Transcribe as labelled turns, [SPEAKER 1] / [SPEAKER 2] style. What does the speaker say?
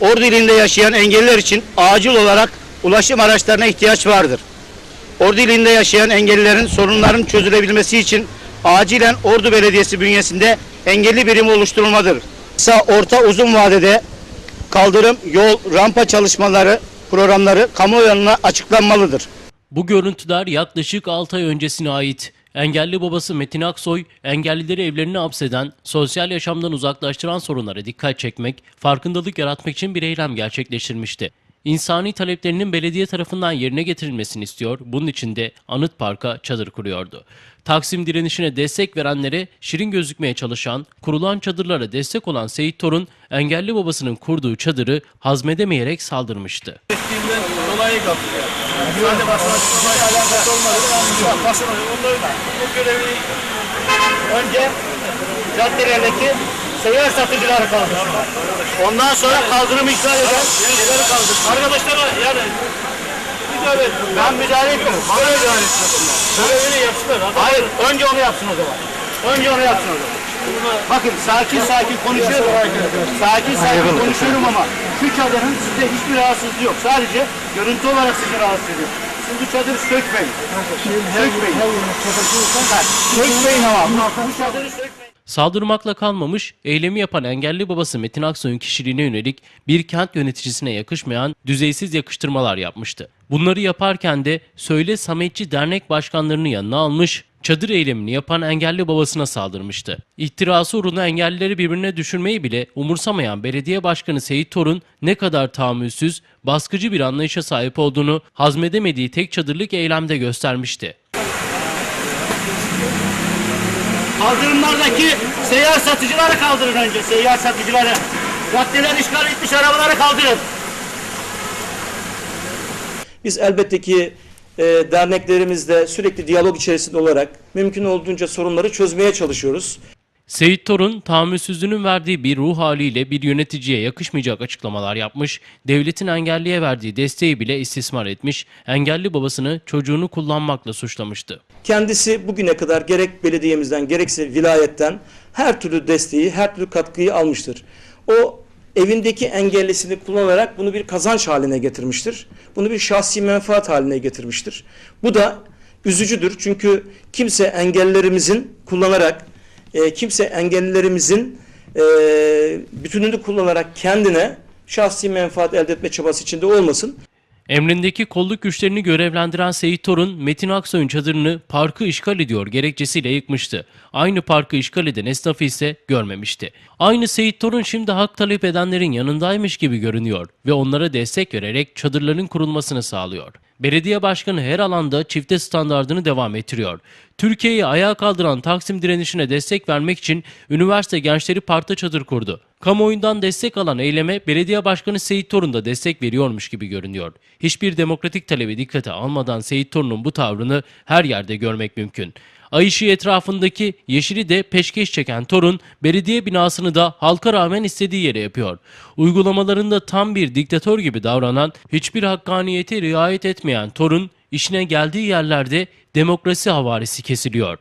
[SPEAKER 1] Ordu ilinde yaşayan engelliler için acil olarak ulaşım araçlarına ihtiyaç vardır. Ordu ilinde yaşayan engellilerin sorunların çözülebilmesi için acilen Ordu Belediyesi bünyesinde engelli birimi oluşturulmadır. Kısa, orta, uzun vadede kaldırım, yol, rampa çalışmaları, programları kamuoyuna açıklanmalıdır.
[SPEAKER 2] Bu görüntüler yaklaşık 6 ay öncesine ait. Engelli babası Metin Aksoy, engellileri evlerine hapseden, sosyal yaşamdan uzaklaştıran sorunlara dikkat çekmek, farkındalık yaratmak için bir eylem gerçekleştirmişti. İnsani taleplerinin belediye tarafından yerine getirilmesini istiyor, bunun için de Anıt Park'a çadır kuruyordu. Taksim direnişine destek verenlere şirin gözükmeye çalışan, kurulan çadırlara destek olan Seyit Torun, engelli babasının kurduğu çadırı hazmedemeyerek saldırmıştı.
[SPEAKER 3] Dolayı kapıyor. Sadece basın açıklamayla alakası olmadı. Ama basın onları bu görevi
[SPEAKER 1] Önce caddelerdeki seyyar satıcıları kaldırsınlar. Ondan sonra kaldırımı iptal eden şeyleri kaldırsınlar.
[SPEAKER 3] arkadaşlara yani müdahale etmiyor.
[SPEAKER 1] Ben müdahale etmiyorum. Bana müdahale etmesinler.
[SPEAKER 3] Görevini yapsınlar.
[SPEAKER 1] Hayır, önce onu yapsın o zaman. Önce onu yapsın o zaman. Bakın sakin sakin konuşuyorum. Sakin sakin konuşuyorum ama şu çadırın size hiçbir rahatsızlığı yok. Sadece görüntü olarak sizi rahatsız ediyor. Siz bu çadırı sökmeyin. Sökmeyin. Sökmeyin ama. Bu çadırı sökmeyin.
[SPEAKER 2] Saldırmakla kalmamış, eylemi yapan engelli babası Metin Aksoy'un kişiliğine yönelik bir kent yöneticisine yakışmayan düzeysiz yakıştırmalar yapmıştı. Bunları yaparken de Söyle Sametçi Dernek başkanlarını yanına almış, çadır eylemini yapan engelli babasına saldırmıştı. İhtirası uğruna engellileri birbirine düşürmeyi bile umursamayan belediye başkanı Seyit Torun ne kadar tahammülsüz, baskıcı bir anlayışa sahip olduğunu hazmedemediği tek çadırlık eylemde göstermişti.
[SPEAKER 1] Kaldırımlardaki seyyar satıcıları kaldırın önce. Seyyar satıcıları. Caddeler işgal etmiş arabaları kaldırın.
[SPEAKER 4] Biz elbette ki e, derneklerimizde sürekli diyalog içerisinde olarak mümkün olduğunca sorunları çözmeye çalışıyoruz.
[SPEAKER 2] Seyit Torun, tahammülsüzlüğünün verdiği bir ruh haliyle bir yöneticiye yakışmayacak açıklamalar yapmış, devletin engelliye verdiği desteği bile istismar etmiş, engelli babasını çocuğunu kullanmakla suçlamıştı.
[SPEAKER 4] Kendisi bugüne kadar gerek belediyemizden gerekse vilayetten her türlü desteği, her türlü katkıyı almıştır. O evindeki engellisini kullanarak bunu bir kazanç haline getirmiştir. Bunu bir şahsi menfaat haline getirmiştir. Bu da üzücüdür çünkü kimse engellerimizin kullanarak, e, kimse engellilerimizin e, bütününü kullanarak kendine şahsi menfaat elde etme çabası içinde olmasın.
[SPEAKER 2] Emrindeki kolluk güçlerini görevlendiren Seyit Torun, Metin Aksoy'un çadırını parkı işgal ediyor gerekçesiyle yıkmıştı. Aynı parkı işgal eden esnafı ise görmemişti. Aynı Seyit Torun şimdi hak talep edenlerin yanındaymış gibi görünüyor ve onlara destek vererek çadırların kurulmasını sağlıyor. Belediye başkanı her alanda çifte standardını devam ettiriyor. Türkiye'yi ayağa kaldıran Taksim direnişine destek vermek için üniversite gençleri parkta çadır kurdu. Kamuoyundan destek alan eyleme belediye başkanı Seyit Torun da destek veriyormuş gibi görünüyor. Hiçbir demokratik talebi dikkate almadan Seyit Torun'un bu tavrını her yerde görmek mümkün. Ay ışığı etrafındaki yeşili de peşkeş çeken Torun, belediye binasını da halka rağmen istediği yere yapıyor. Uygulamalarında tam bir diktatör gibi davranan, hiçbir hakkaniyete riayet etmeyen Torun, işine geldiği yerlerde demokrasi havarisi kesiliyor.